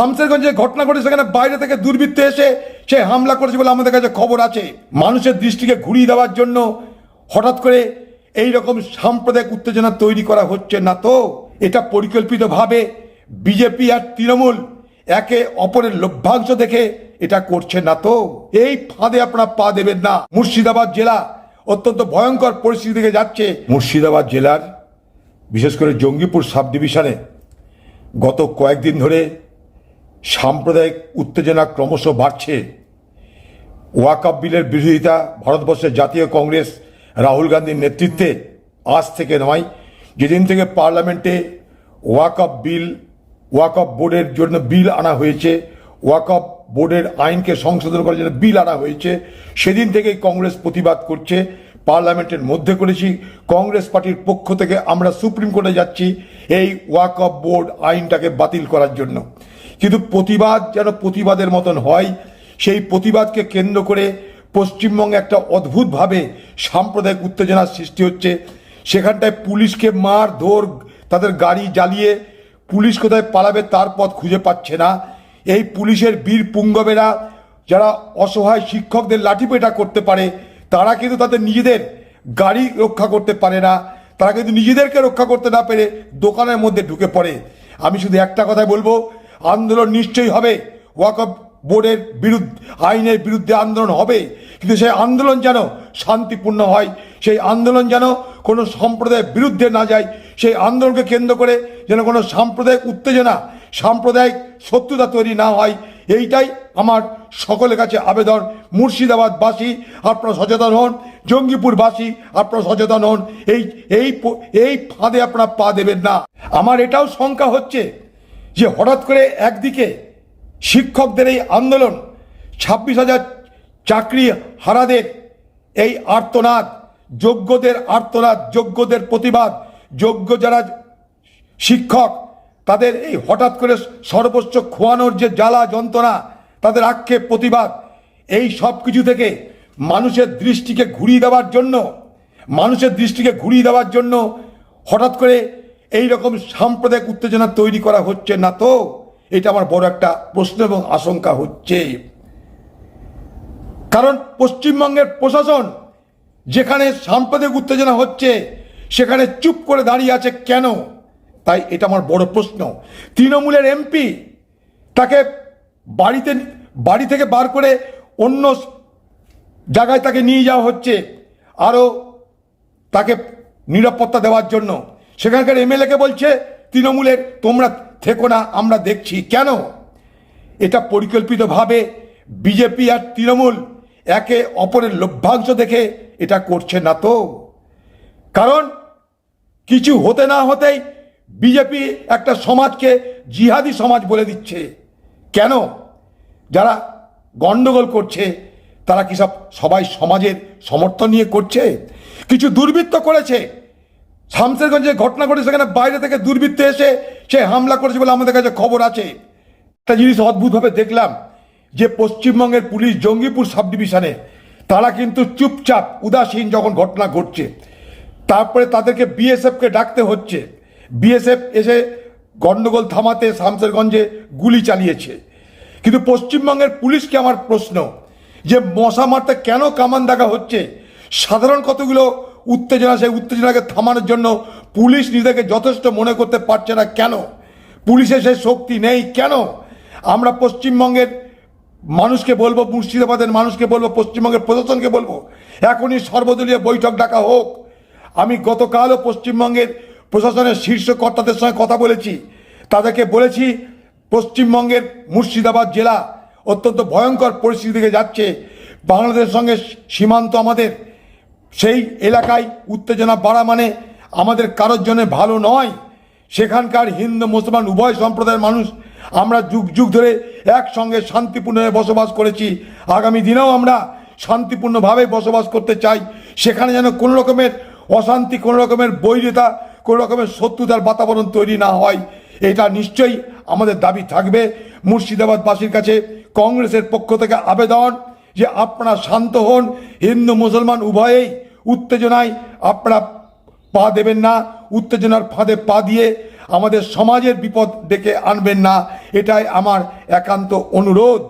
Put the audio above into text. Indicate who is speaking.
Speaker 1: শামসেরগঞ্জে ঘটনা ঘটে সেখানে বাইরে থেকে দুর্বৃত্ত এসে সে হামলা করেছে বলে আমাদের কাছে খবর আছে। মানুষের দৃষ্টিকে ঘুরিয়ে দেওয়ার জন্য হঠাৎ করে এই রকম সাম্প্রদায়িক উত্তেজনা তৈরি করা হচ্ছে না তো? এটা পরিকল্পিতভাবে বিজেপি আর তৃণমূল একে অপরের লভ্যাংশ দেখে এটা করছে না তো? এই ফাঁদে আপনারা পা দেবেন না। মুর্শিদাবাদ জেলা অত্যন্ত ভয়ঙ্কর পরিস্থিতি থেকে যাচ্ছে। মুর্শিদাবাদ জেলার, বিশেষ করে জঙ্গিপুর সাব ডিভিশনে, গত কয়েকদিন ধরে সাম্প্রদায়িক উত্তেজনা ক্রমশ বাড়ছে। ওয়াকাপ বিলের বিরোধিতা ভারতবর্ষের জাতীয় কংগ্রেস রাহুল গান্ধীর নেতৃত্বে আজ থেকে নয়, যেদিন থেকে পার্লামেন্টে ওয়াকআপ বিল, ওয়াকআপ বোর্ডের জন্য বিল আনা হয়েছে, ওয়াকআপ বোর্ডের আইনকে সংশোধন করার জন্য বিল আনা হয়েছে, সেদিন থেকেই কংগ্রেস প্রতিবাদ করছে। পার্লামেন্টের মধ্যে করেছি, কংগ্রেস পার্টির পক্ষ থেকে আমরা সুপ্রিম কোর্টে যাচ্ছি এই ওয়াকআপ বোর্ড আইনটাকে বাতিল করার জন্য। কিন্তু প্রতিবাদ যেন প্রতিবাদের মতন হয়, সেই প্রতিবাদকে কেন্দ্র করে পশ্চিমবঙ্গে একটা অদ্ভুতভাবে সাম্প্রদায়িক উত্তেজনার সৃষ্টি হচ্ছে। সেখানটায় পুলিশকে মার ধর, তাদের গাড়ি জ্বালিয়ে পুলিশ কোথায় পালাবে তার পথ খুঁজে পাচ্ছে না। এই পুলিশের বীর পুঙ্গবেরা যারা অসহায় শিক্ষকদের লাঠিপেটা করতে পারে, তারা কিন্তু তাদের নিজেদের গাড়ি রক্ষা করতে পারে না। তারা কিন্তু নিজেদেরকে রক্ষা করতে না পেরে দোকানের মধ্যে ঢুকে পড়ে। আমি শুধু একটা কথাই বলব আন্দোলন নিশ্চয়ই হবে। ওয়াকফ বোর্ডের বিরুদ্ধে, আইনের বিরুদ্ধে আন্দোলন হবে। কিন্তু সেই আন্দোলন যেন শান্তিপূর্ণ হয়, সেই আন্দোলন যেন কোনো সম্প্রদায়ের বিরুদ্ধে না যায়, সেই আন্দোলনকে কেন্দ্র করে যেন কোনো সাম্প্রদায়িক উত্তেজনা, সাম্প্রদায়িক শত্রুতা তৈরি না হয়, এইটাই আমার সকলের কাছে আবেদন। মুর্শিদাবাদবাসী, আপনারা সচেতন হন। জঙ্গিপুরবাসী, আপনারা সচেতন হন। এই এই এই ফাঁদে আপনারা পা দেবেন না। আমার এটাও শঙ্কা হচ্ছে যে হঠাৎ করে একদিকে শিক্ষকদের এই আন্দোলন, ছাব্বিশ হাজার চাকরি হারাদের এই আর্তনাদ, যোগ্যদের আর্তনাদ, যোগ্যদের প্রতিবাদ, যোগ্য যারা শিক্ষক, তাদের এই হঠাৎ করে সর্বোচ্চ খোয়ানোর যে জ্বালা যন্ত্রণা, তাদের আক্ষেপ, প্রতিবাদ, এই সব কিছু থেকে মানুষের দৃষ্টিকে ঘুরিয়ে দেওয়ার জন্য, মানুষের দৃষ্টিকে ঘুরিয়ে দেওয়ার জন্য হঠাৎ করে এই রকম সাম্প্রদায়িক উত্তেজনা তৈরি করা হচ্ছে না তো? এটা আমার বড় একটা প্রশ্ন এবং আশঙ্কা হচ্ছে। কারণ পশ্চিমবঙ্গের প্রশাসন যেখানে সাম্প্রদায়িক উত্তেজনা হচ্ছে, সেখানে চুপ করে দাঁড়িয়ে আছে কেন? তাই এটা আমার বড় প্রশ্ন। তৃণমূলের এমপি তাকে বাড়িতে, বাড়ি থেকে বার করে অন্য জায়গায় তাকে নিয়ে যাওয়া হচ্ছে, আরও তাকে নিরাপত্তা দেওয়ার জন্য। সেখানকার এমএলএকে বলছে, তৃণমূলের তোমরা থেকো না, আমরা দেখছি। কেন? এটা পরিকল্পিতভাবে বিজেপি আর তৃণমূল একে অপরের লভ্যাংশ দেখে এটা করছে না তো। কারণ কিছু হতে না হতেই বিজেপি একটা সমাজকে জিহাদি সমাজ বলে দিচ্ছে। কেন? যারা গন্ডগোল করছে, তারা কি সব সবাই সমাজের সমর্থন নিয়ে করছে? কিছু দুর্বৃত্ত করেছে শামসেরগঞ্জে ঘটনা ঘটে সেখানে বাইরে থেকে দুর্বৃত্ত এসে সে হামলা করেছে বলে আমাদের কাছে খবর আছে। একটা জিনিস অদ্ভুতভাবে দেখলাম, যে পশ্চিমবঙ্গের পুলিশ জঙ্গিপুর সাব ডিভিশনে তারা কিন্তু চুপচাপ, উদাসীন যখন ঘটনা ঘটছে, তারপরে তাদেরকে বিএসএফকে ডাকতে হচ্ছে। বিএসএফ এসে গন্ডগোল থামাতে শামসেরগঞ্জে গুলি চালিয়েছে। কিন্তু পশ্চিমবঙ্গের পুলিশকে আমার প্রশ্ন, যে মশা মারতে কেন কামান দেখা হচ্ছে? সাধারণ কতগুলো উত্তেজনা, সেই উত্তেজনাকে থামানোর জন্য পুলিশ নিজেকে যথেষ্ট মনে করতে পারছে না। কেন? পুলিশের সেই শক্তি নেই কেন? আমরা পশ্চিমবঙ্গের মানুষকে বলব, মুর্শিদাবাদের মানুষকে বলব, পশ্চিমবঙ্গের প্রশাসনকে বলব, এখনই সর্বদলীয় বৈঠক ডাকা হোক। আমি গতকালও পশ্চিমবঙ্গের প্রশাসনের শীর্ষ কর্তাদের সঙ্গে কথা বলেছি। তাদেরকে বলেছি, পশ্চিমবঙ্গের মুর্শিদাবাদ জেলা অত্যন্ত ভয়ঙ্কর পরিস্থিতি যাচ্ছে। বাংলাদেশের সঙ্গে সীমান্ত আমাদের সেই এলাকায় উত্তেজনা বাড়া মানে আমাদের কারোর জন্য ভালো নয়। সেখানকার হিন্দু, মুসলমান, উভয় সম্প্রদায়ের মানুষ আমরা যুগ যুগ ধরে একসঙ্গে শান্তিপূর্ণভাবে বসবাস করেছি। আগামী দিনেও আমরা শান্তিপূর্ণভাবে বসবাস করতে চাই। সেখানে যেন কোনো রকমের অশান্তি, কোনো রকমের বৈরিতা, কোনো রকমের শত্রুতার বাতাবরণ তৈরি না হয়, এটা নিশ্চয়ই আমাদের দাবি থাকবে। মুর্শিদাবাদবাসীর কাছে কংগ্রেসের পক্ষ থেকে আবেদন। যে আপনারা শান্ত হন, হিন্দু, মুসলমান উভয়েই উত্তেজনায় আপনারা পা দেবেন না, উত্তেজনার ফাঁদে পা দিয়ে আমাদের সমাজের বিপদ ডেকে আনবেন না, এটাই আমার একান্ত অনুরোধ।